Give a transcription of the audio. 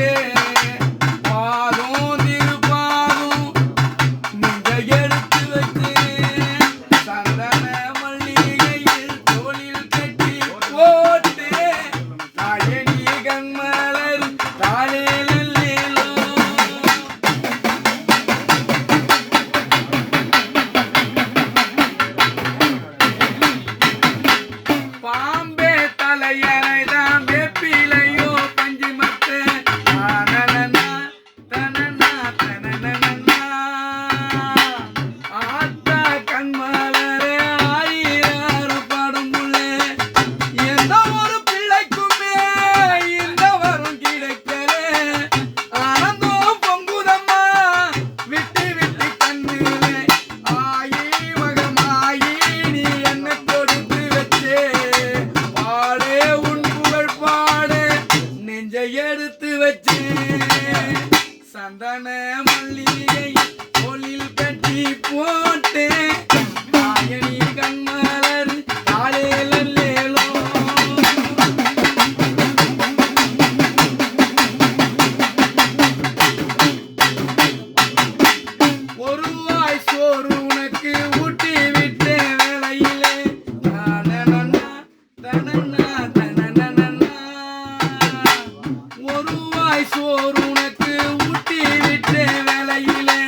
yeah. வச்சு சந்தன மல்லிகை தோலில் கட்டி போட்டு நாயணி கண்மலர் காலையில் ஒரு வாய் சோறு உனக்கு ஊட்டி ஒரு வாய் சோறு உனக்கு ஊட்டி விட்டு வேலையிலே.